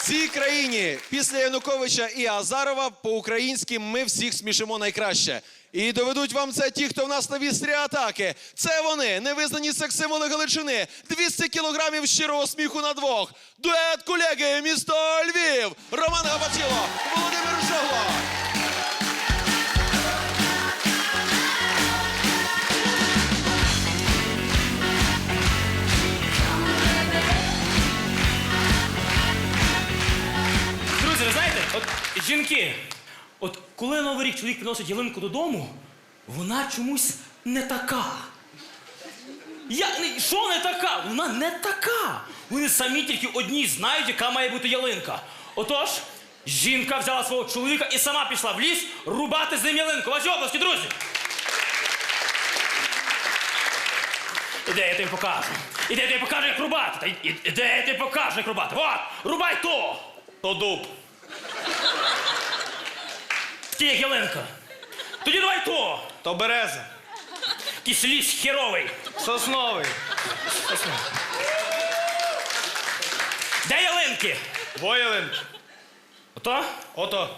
цій країні після Януковича і Азарова по-українськи ми всіх смішимо найкраще. І доведуть вам це ті, хто в нас на вістрі атаки. Це вони, невизнані секс-символи Галичини. 200 кілограмів щирого сміху на двох. Дует колеги, місто Львів. Роман Габачило, Володимир Жогло. От жінки, от коли Новий рік чоловік приносить ялинку додому, вона чомусь не така. Я, не- що не така? Вона не така. Вони самі тільки одні знають, яка має бути ялинка. Отож, жінка взяла свого чоловіка і сама пішла в ліс рубати з ним ялинку. Ваші області, друзі. Іде, я тобі покажу. Іде, я тобі покажу, як рубати. Іде, я тобі покажу, як рубати. От, рубай то. То дуб. Ті як ялинка. Тоді давай то. То береза. Якийсь ліс херовий. Сосновий. Де ялинки? Воєлин. Ото? Ото.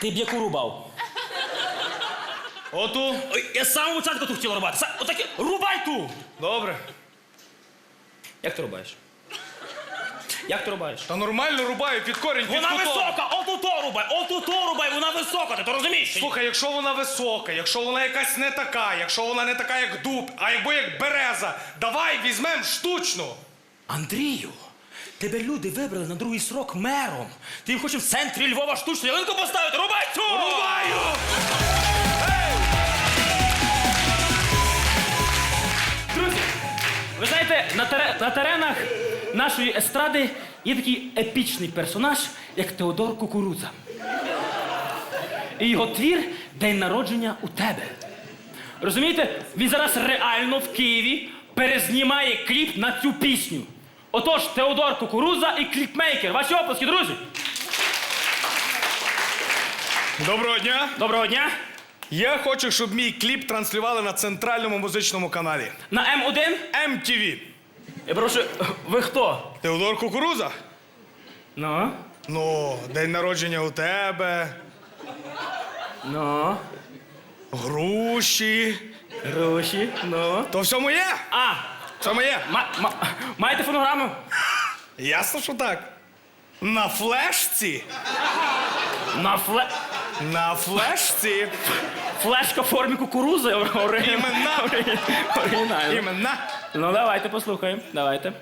Ти б яку рубав? Оту. Ой, я з самого початку ту хотів рубати. Са- Отаке, рубай ту! Добре. Як ти рубаєш? Як ти рубаєш? Та нормально рубаю під корінь, під Вона кутом. висока, оту то рубай, оту то рубай, вона висока, ти то розумієш? Слухай, якщо вона висока, якщо вона якась не така, якщо вона не така, як дуб, а якби як береза, давай візьмем штучну. Андрію, тебе люди вибрали на другий срок мером. Ти їм хочеш в центрі Львова штучну ялинку поставити. Рубай цю! Рубаю! Друзі, ви знаєте, на, тере- на теренах нашої естради є такий епічний персонаж, як Теодор Кукурудза. І його твір День народження у тебе. Розумієте, він зараз реально в Києві перезнімає кліп на цю пісню. Отож, Теодор Кукурудза і кліпмейкер. Ваші оплески, друзі! Доброго дня. Доброго дня! Я хочу, щоб мій кліп транслювали на центральному музичному каналі. На М1. MTV. Я прошу, ви хто? Теодор Кукуруза. Ну? Ну, день народження у тебе, Ну? груші. Гроші, ну. То все моє? А, Все моє. ма- ма- маєте фонограму? Ясно, що так. На флешці. На фле... На флешці. флешка в формі кукурузи. Імена. Оригінально. Іменно. Ну давайте послухаємо. Давайте.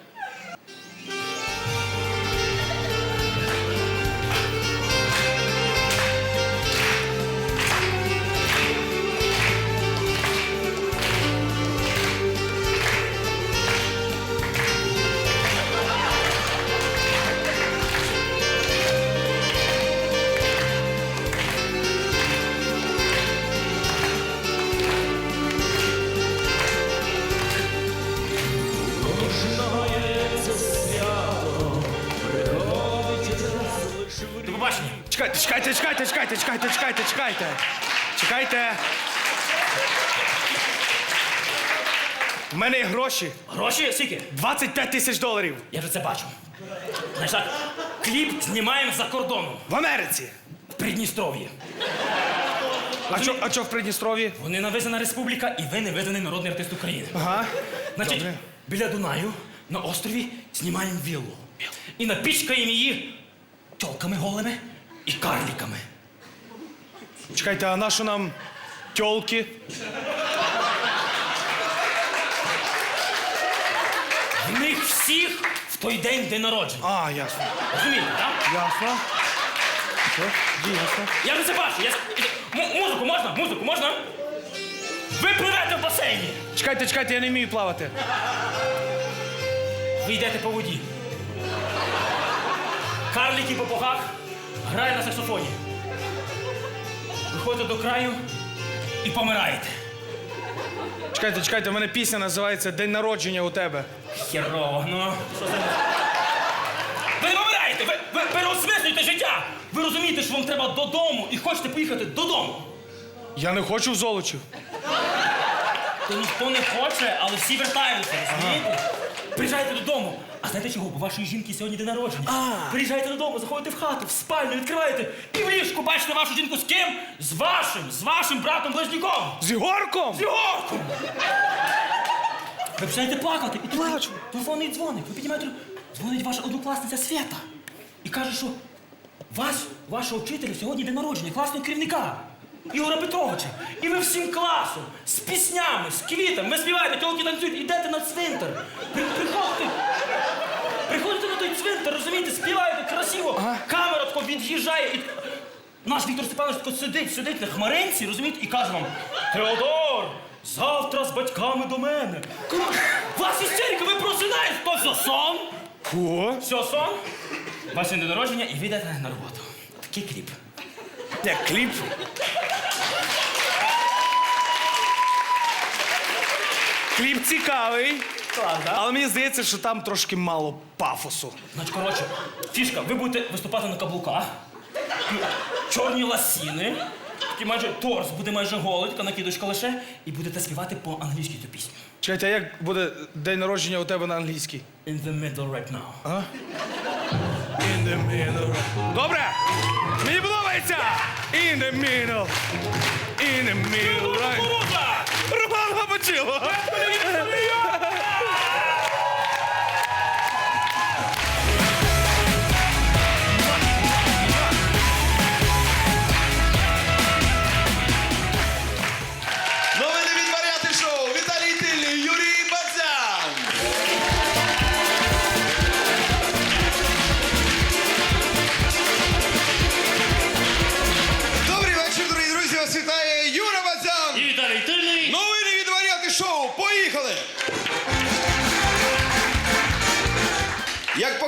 Чекайте, чекайте, чекайте. В мене є гроші. Гроші скільки? 25 тисяч доларів. Я вже це бачу. Знаєш так, кліп знімаємо за кордоном. В Америці. В Придністров'ї. А що, а що в Придністров'ї? Вони не визнана республіка, і ви не визнаний народний артист України. Ага. Значить, Добре. біля Дунаю на острові знімаємо віллу. І напічкаємо її тьолками голими і карліками. Чекайте, а на що нам тьолки? В них всіх в той день день народження. А, ясно. Розумієте, так? Ясно. Все, ясно. Я вже це бачу. Я... М- музику можна? Музику можна? Ви пливете в басейні. Чекайте, чекайте, я не вмію плавати. Ви йдете по воді. Карліки по богах грає на саксофоні. Виходите до краю і помираєте. Чекайте, чекайте, у мене пісня називається День народження у тебе. Херово, ну. Що. Ви не помираєте! Ви, ви переосмислюєте життя! Ви розумієте, що вам треба додому і хочете поїхати додому. Я не хочу в Золочів. То ніхто не хоче, але всі вертаються, розумієте? Приїжджайте додому. А знаєте чого? Бо вашої жінки сьогодні день народження. Приїжджайте додому, заходите в хату, в спальню, відкриваєте і в ліжку бачите вашу жінку з ким? З вашим, з вашим братом близнюком. З Ігорком? З Ігорком! Ви починаєте плакати і тут телефонний дзвоник. Ви піднімаєте, дзвонить ваша однокласниця Свята і каже, що вас, вашого вчителя сьогодні день народження, класного керівника. Ігора Петровича. І ви всім класом, з піснями, з квітами, ви співаєте, тілки танцюють, ідете на цвинтар. При, приходите, приходите на той цвинтар, розумієте, співаєте красиво, камера тако від'їжджає. І... Наш Віктор Степанович тако сидить, сидить на хмаринці, розумієте, і каже вам: Теодор, завтра з батьками до мене. У Вас істерика, ви просинаєте, то все сон. Все, сон. Ваше день народження і ви йдете на роботу. Такий кліп. Як кліп. Кліп цікавий, але мені здається, що там трошки мало пафосу. Значить, коротше, фішка, ви будете виступати на каблуках, чорні ласіни, такі майже торс буде майже голий, така накидочка лише, і будете співати по-англійськи цю пісню. Чекайте, а як буде день народження у тебе на англійській? In the middle right now. In the middle. Добре! Мені подобається! In the middle. In the middle. Right. Роман Габачило!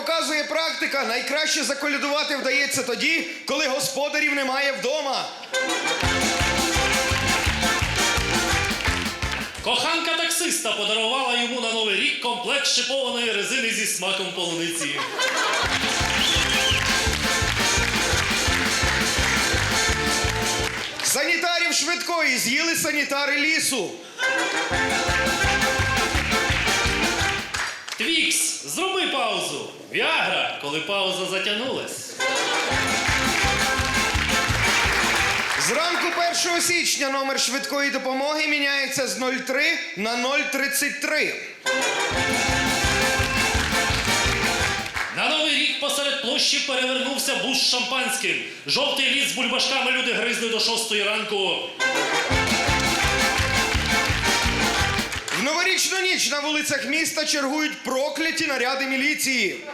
Показує практика, найкраще заколядувати вдається тоді, коли господарів немає вдома. Коханка таксиста подарувала йому на новий рік комплект шипованої резини зі смаком полуниці. Санітарів швидкої з'їли санітари лісу. Твікс, зроби паузу. Віагра, коли пауза затягнулась. Зранку 1 січня номер швидкої допомоги міняється з 03 на 033. На новий рік посеред площі перевернувся бус з шампанським. Жовтий ліс з бульбашками люди гризли до шостої ранку. В новорічну ніч на вулицях міста чергують прокляті наряди міліції.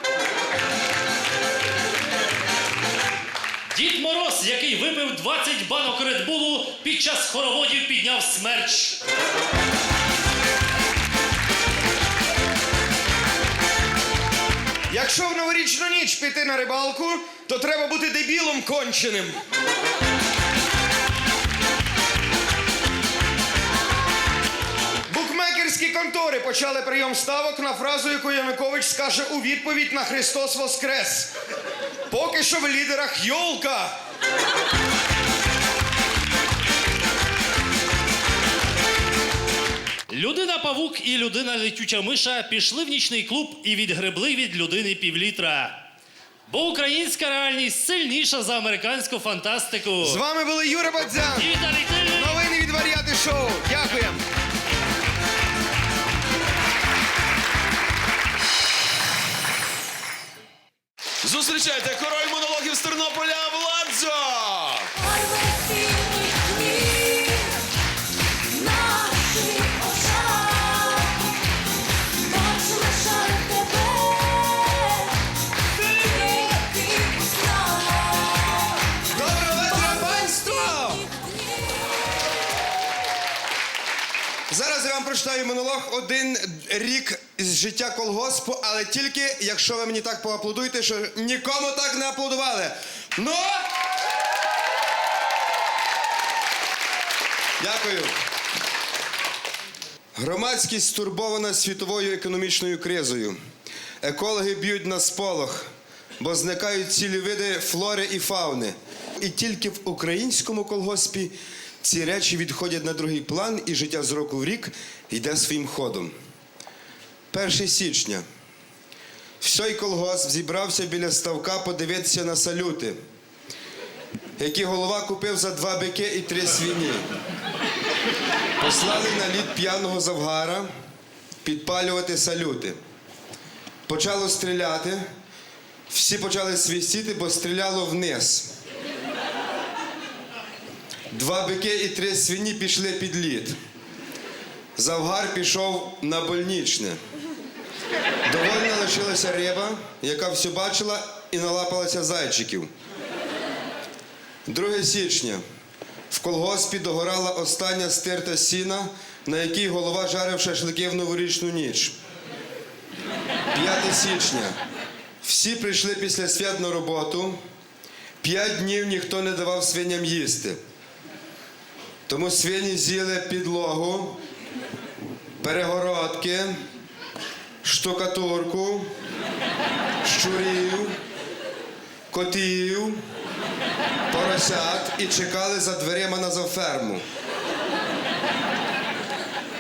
Дід Мороз, який випив 20 банок редбулу, під час хороводів підняв смерч. Якщо в новорічну ніч піти на рибалку, то треба бути дебілом конченим. Букмекерські контори почали прийом ставок на фразу, яку Янукович скаже у відповідь на Христос Воскрес. Поки що в лідерах йолка. Людина павук і людина летюча миша пішли в нічний клуб і відгребли від людини півлітра. Бо українська реальність сильніша за американську фантастику. З вами були Юра Бадзян. І Віталій Тильний. Новини від Варіати Шоу. Дякуємо. Зустрічайте король монологів з Тернополя Владзо. Монолог один рік з життя колгоспу, але тільки якщо ви мені так поаплодуєте, що нікому так не аплодували. Ну! Дякую. Громадськість стурбована світовою економічною кризою. Екологи б'ють на сполох, бо зникають цілі види флори і фауни. І тільки в українському колгоспі ці речі відходять на другий план, і життя з року в рік йде своїм ходом. 1 січня. Всій колгосп зібрався біля ставка подивитися на салюти, які голова купив за два бики і три свині. Послали на лід п'яного завгара підпалювати салюти. Почало стріляти. Всі почали свистіти, бо стріляло вниз. Два бики і три свині пішли під лід. Завгар пішов на больничне. Довольно лишилася риба, яка все бачила і налапалася зайчиків. 2 січня. В колгоспі догорала остання стирта сіна, на якій голова жарив шашлики в новорічну ніч. 5 січня. Всі прийшли після свят на роботу. П'ять днів ніхто не давав свиням їсти. Тому свині з'їли підлогу, перегородки, штукатурку, щурів, котів поросят і чекали за дверима на зооферму.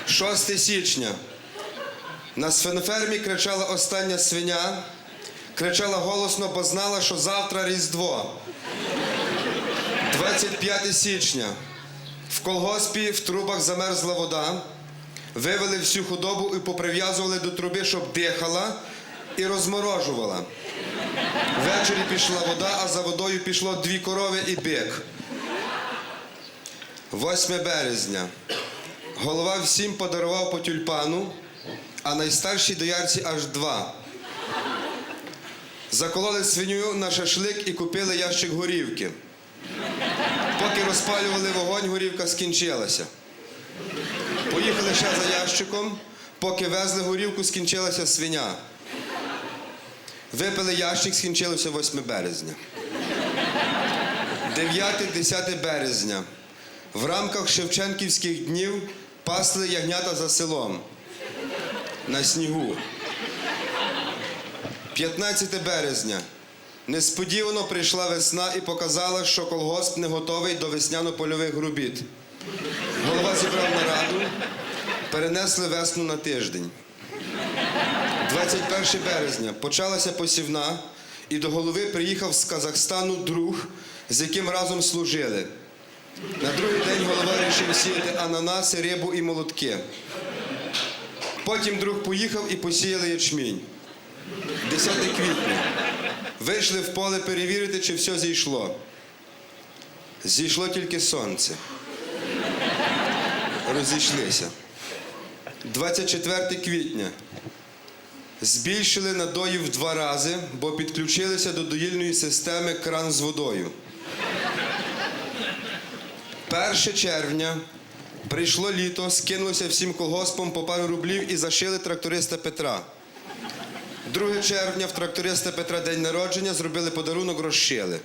6 січня. На свинофермі кричала остання свиня, кричала голосно, бо знала, що завтра Різдво. 25 січня. В колгоспі в трубах замерзла вода. Вивели всю худобу і поприв'язували до труби, щоб дихала і розморожувала. Ввечері пішла вода, а за водою пішло дві корови і бик. 8 березня. Голова всім подарував по тюльпану, а найстаршій доярці аж два. Закололи свиню на шашлик і купили ящик горівки. Поки розпалювали вогонь, горівка скінчилася. Поїхали ще за ящиком, поки везли горівку, скінчилася свиня. Випили ящик, скінчилося 8 березня. 9-10 березня. В рамках Шевченківських днів пасли ягнята за селом. На снігу. 15 березня. Несподівано прийшла весна і показала, що колгосп не готовий до весняно-польових робіт. Голова зібрав нараду, перенесли весну на тиждень. 21 березня почалася посівна, і до голови приїхав з Казахстану друг, з яким разом служили. На другий день голова вирішив сіяти ананаси, рибу і молотки. Потім друг поїхав і посіяли ячмінь. 10 квітня. Вийшли в поле перевірити, чи все зійшло. Зійшло тільки сонце. Розійшлися. 24 квітня. Збільшили надої в два рази, бо підключилися до доїльної системи кран з водою. 1 червня прийшло літо, скинулося всім колгоспом по пару рублів і зашили тракториста Петра. 2 червня в тракториста Петра день народження зробили подарунок, розшили.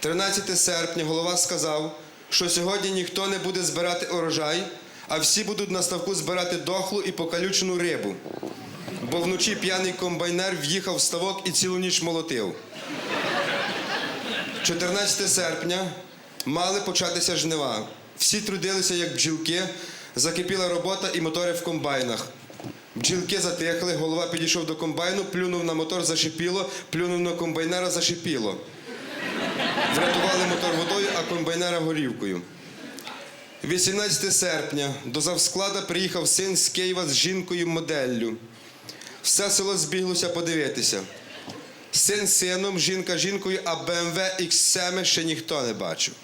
13 серпня голова сказав, що сьогодні ніхто не буде збирати урожай, а всі будуть на ставку збирати дохлу і покалючену рибу. Бо вночі п'яний комбайнер в'їхав в ставок і цілу ніч молотив. 14 серпня мали початися жнива. Всі трудилися, як бджілки, закипіла робота і мотори в комбайнах. Бджілки затихли, голова підійшов до комбайну, плюнув на мотор, зашипіло, плюнув на комбайнера, зашипіло. Врятували мотор водою, а комбайнера горівкою. 18 серпня до завсклада приїхав син з Києва з жінкою моделлю. Все село збіглося подивитися. Син сином, жінка жінкою, а БМВ X7 ще ніхто не бачив.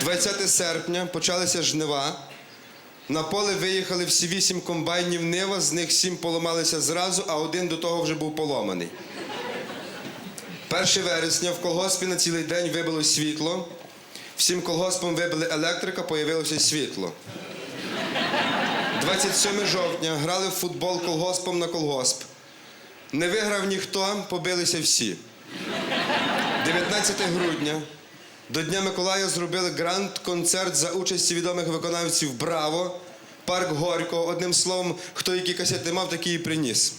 20 серпня почалися жнива. На поле виїхали всі вісім комбайнів Нива, з них сім поламалися зразу, а один до того вже був поломаний. 1 вересня в колгоспі на цілий день вибило світло. Всім колгоспам вибили електрика, появилося світло. 27 жовтня грали в футбол колгоспом на колгосп. Не виграв ніхто, побилися всі. 19 грудня до Дня Миколая зробили гранд-концерт за участі відомих виконавців Браво, Парк Горького. Одним словом, хто які касети мав, такий і приніс.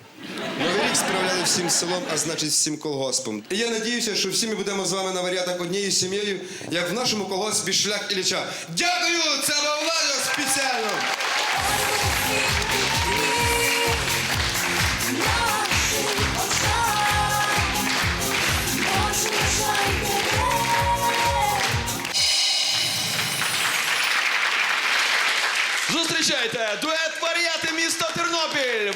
Новий рік справляли всім селом, а значить всім колгоспом. І я надіюся, що всі ми будемо з вами на варіатах однією сім'єю, як в нашому колгоспі шлях Ілліча. Дякую! Це Владо спеціально! Зустрічайте дует варіати міста Тернопіль.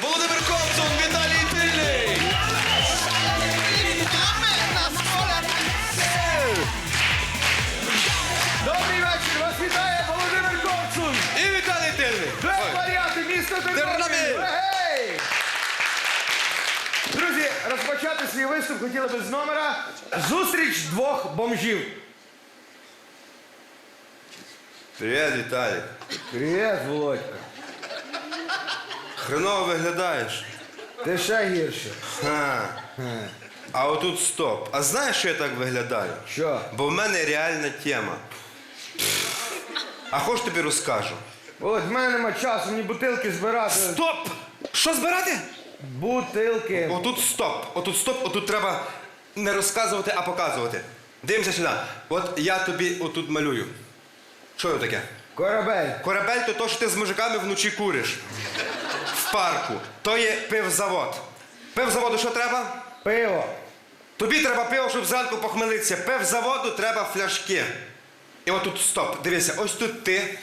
Виступ хотіли би з номера Зустріч двох бомжів. Привіт, Віталій. Привіт, Володька. Хреново виглядаєш. Ти ще гірше. Ха. А отут стоп. А знаєш, що я так виглядаю? Що? Бо в мене реальна тема. А хоч тобі розкажу. От в мене нема часу мені бутилки збирати. Стоп! Що збирати? Бутилки. Отут стоп. Отут стоп, отут треба не розказувати, а показувати. Дивимося сюди. От я тобі отут малюю. Що це таке? Корабель. Корабель то то, що ти з мужиками вночі куриш. В парку. То є пивзавод. Пивзаводу що треба? Пиво. Тобі треба пиво, щоб зранку похмелитися. Пивзаводу треба фляшки. І отут стоп. Дивися, ось тут ти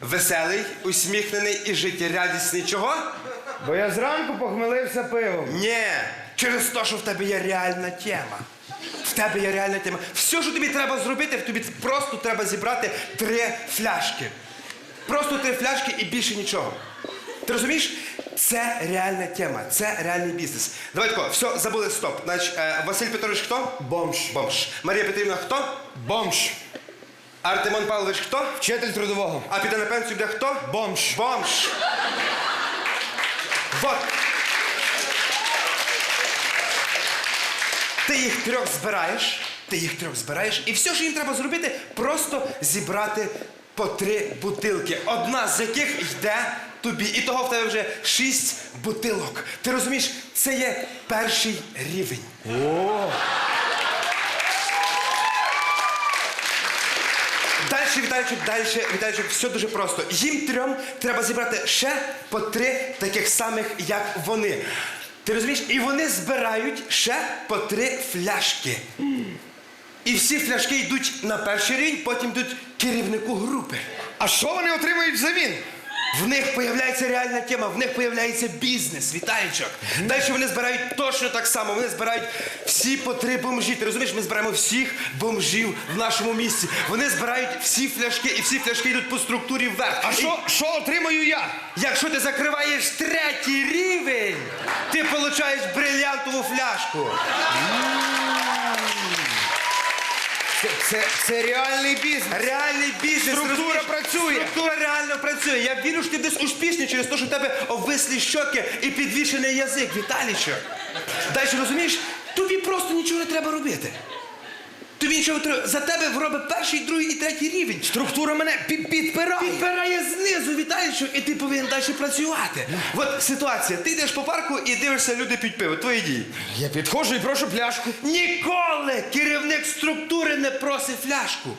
веселий, усміхнений і життєрадісний. Чого? Бо я зранку похмелився пивом. Ні, через те, що в тебе є реальна тема. В тебе є реальна тема. Все, що тобі треба зробити, тобі просто треба зібрати три фляшки. Просто три фляшки і більше нічого. Ти розумієш? Це реальна тема, це реальний бізнес. Давай тако, все, забули, стоп. Значить, е, Василь Петрович хто? Бомж. Бомж. Марія Петрівна хто? Бомж. Артемон Павлович хто? Вчитель трудового. А піде на пенсію де хто? Бомж. Бомж. Вот. Ти їх трьох збираєш, ти їх трьох збираєш, і все, що їм треба зробити, просто зібрати по три бутилки. Одна з яких йде тобі. І того в тебе вже шість бутилок. Ти розумієш, це є перший рівень. Дальше, Віталійчик, дальше, Віталійчик, все дуже просто. Їм трьом треба зібрати ще по три таких самих, як вони. Ти розумієш? І вони збирають ще по три фляшки. І всі фляшки йдуть на перший рівень, потім йдуть керівнику групи. А що вони отримують взамін? В них появляється реальна тема, в них появляється бізнес, Віталійчик. Далі вони збирають точно так само. Вони збирають всі по три бомжі. Ти розумієш, ми збираємо всіх бомжів в нашому місті. Вони збирають всі фляшки, і всі фляшки йдуть по структурі вверх. А І що, що отримаю я? Якщо ти закриваєш третій рівень, ти получаєш брильянтову фляжку. Це, це, це реальний бізнес. Реальний бізнес. Структура розумієш? працює. Структура реально працює. Я вірю, що ти десь успішний через те, що в тебе обвислі щоки і підвішений язик, Віталічок. Далі розумієш, тобі просто нічого не треба робити. Тобі нічого не треба. За тебе робить перший, другий і третій рівень. Структура мене під, підпирає. Підбирає знизу, Віталічок, і ти повинен далі працювати. От ситуація. Ти йдеш по парку і дивишся, люди п'ють пиво. Твої дії. Я підходжу і прошу пляшку. Ніколи керівник структури не просить фляжку.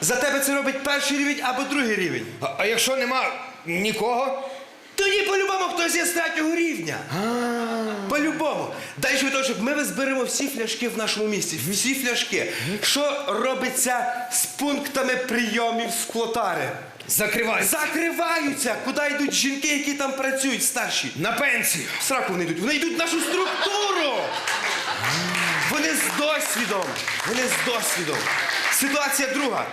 За тебе це робить перший рівень або другий рівень. А, а якщо нема нікого? Тоді по-любому хтось є з третього рівня. По-любому. Дай швидочок, ми зберемо всі фляшки в нашому місті. Всі фляшки. Що робиться з пунктами прийомів склотари? Закривай. Закриваються, куди йдуть жінки, які там працюють, старші. На пенсію. В сраку вони йдуть. Вони йдуть в нашу структуру. Вони з досвідом. Вони з досвідом. Ситуація друга.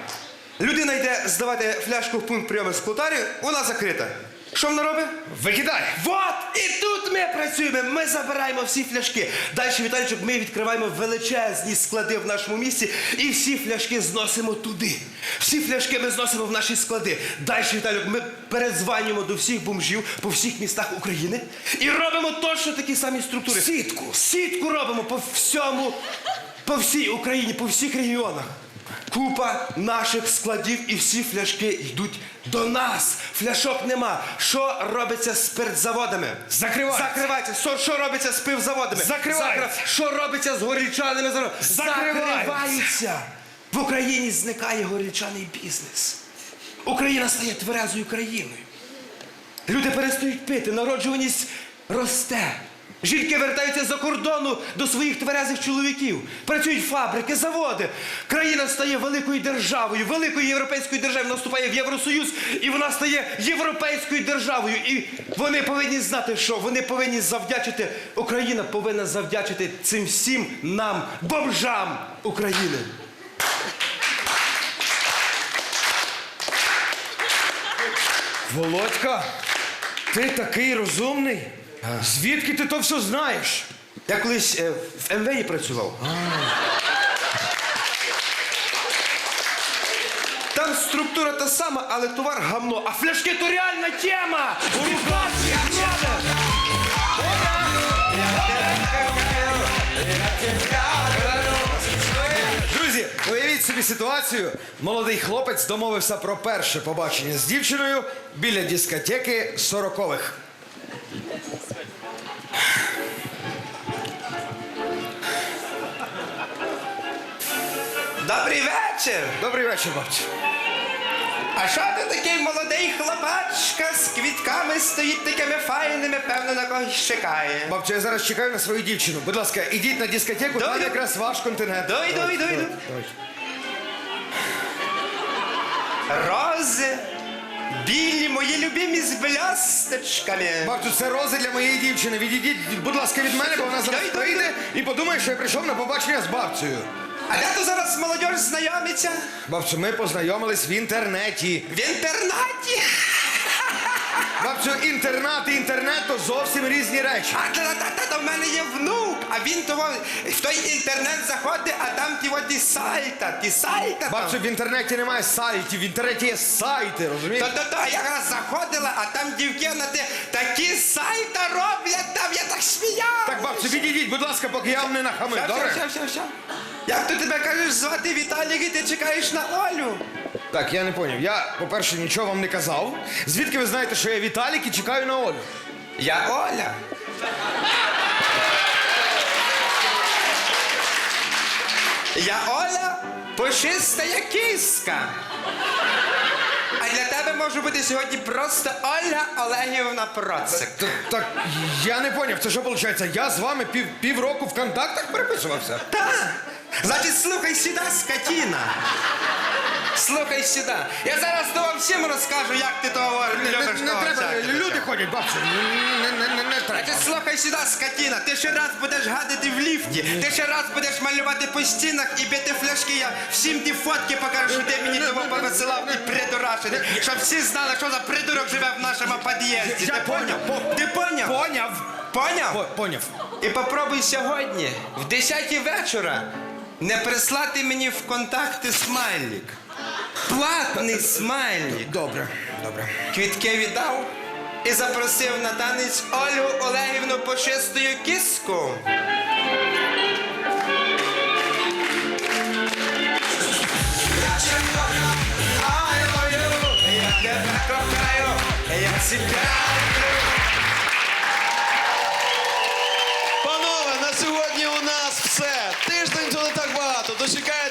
Людина йде здавати фляжку в пункт прийому з клотарі, вона закрита. Що вона робить? Викидай. Вот! І тут ми працюємо, ми забираємо всі фляшки. Далі, Віталійчик, ми відкриваємо величезні склади в нашому місті і всі фляшки зносимо туди. Всі фляшки ми зносимо в наші склади. Далі, Віталік, ми передзванюємо до всіх бомжів по всіх містах України і робимо точно такі самі структури. Сітку. Сітку робимо по всьому, по всій Україні, по всіх регіонах. Купа наших складів і всі фляшки йдуть до нас. Фляшок нема. Що робиться з спиртзаводами? Закриваються. Закриваються. Що, що робиться з пивзаводами? Закриваються. Закрив- Що робиться з горілчаними заводами? Закриваються. Закриваються. В Україні зникає горілчаний бізнес. Україна стає тверезою країною. Люди перестають пити, народжуваність росте. Жінки вертаються за кордону до своїх тверезих чоловіків. Працюють фабрики, заводи. Країна стає великою державою, великою європейською державою. Вона вступає в Євросоюз і вона стає європейською державою. І вони повинні знати, що вони повинні завдячити. Україна повинна завдячити цим всім нам, бомжам України. Володька, ти такий розумний. Звідки ти то все знаєш? Я колись е, в МВІ працював. Там структура та сама, але товар гамно. А фляшки то реальна тема! Урукація, Друзі, уявіть собі ситуацію. Молодий хлопець домовився про перше побачення з дівчиною біля дискотеки сорокових. Добрий вечір! Добрий вечір, бабця. А що ти такий молодий хлопачка з квітками стоїть такими файними, певно, на когось чекає. Бабця, я зараз чекаю на свою дівчину. Будь ласка, ідіть на дискотеку, там якраз ваш континент. Йду. давайте, давайте. Рози, білі, мої любимі з блясточками. Бабцю, це рози для моєї дівчини. Відійдіть, будь ласка, від мене, бо вона зараз прийде і подумає, що я прийшов на побачення з бабцею. А де то зараз молодь знайомиться? Бабцю, ми познайомились в інтернеті. В інтернаті. Бабцю, інтернат і інтернет то зовсім різні речі. А та, та, та, та в мене є внук, а він того в той інтернет заходить, а там ті от ті сайта, ті сайта. там. Бабцю, в інтернеті немає сайтів, в інтернеті є сайти, розумієте? Та-та-та, я якраз заходила, а там дівчина ти такі сайта роблять, там я так сміяв. Так, бабцю, відійдіть, будь ласка, поки я вам не нахамив, Все, добре? все, все, все. Як то тебе кажеш звати Віталік і ти чекаєш на Олю? Так, я не поняв. Я, по-перше, нічого вам не казав. Звідки ви знаєте, що я Віталік і чекаю на Олю? Я Оля. Я Оля, пушистая киска. А для тебе може бути сьогодні просто Оля Олегівна Процик. Т- Так, я не поняв, це що виходить? Я з вами пів, півроку в контактах переписувався? Так. Значить, слухай сюди, скотіна. Слухай сюди. Я зараз то вам всім розкажу, як ти того любиш. не того треба, всякого. люди ходять, бабцю, не, не, не, не, треба. Значить, слухай сюди, скотіна. Ти ще раз будеш гадити в ліфті. Ти ще раз будеш малювати по стінах і бити фляшки. Я всім ті фотки покажу, що ти мені того повисилав і придурашений. Щоб всі знали, що за придурок живе в нашому під'їзді. Я Ти поняв, поняв? по- Ти поняв? Поняв. Поняв? Поняв. І попробуй сьогодні, в 10 вечора, не прислати мені в контакти смайлік. Платний смайлік. Добре, добре. Квітки віддав і запросив на танець Олю Олегівну Пошистою кіску. Я тебе кохаю, я себе Панове, на сьогодні у нас все. Тиждень то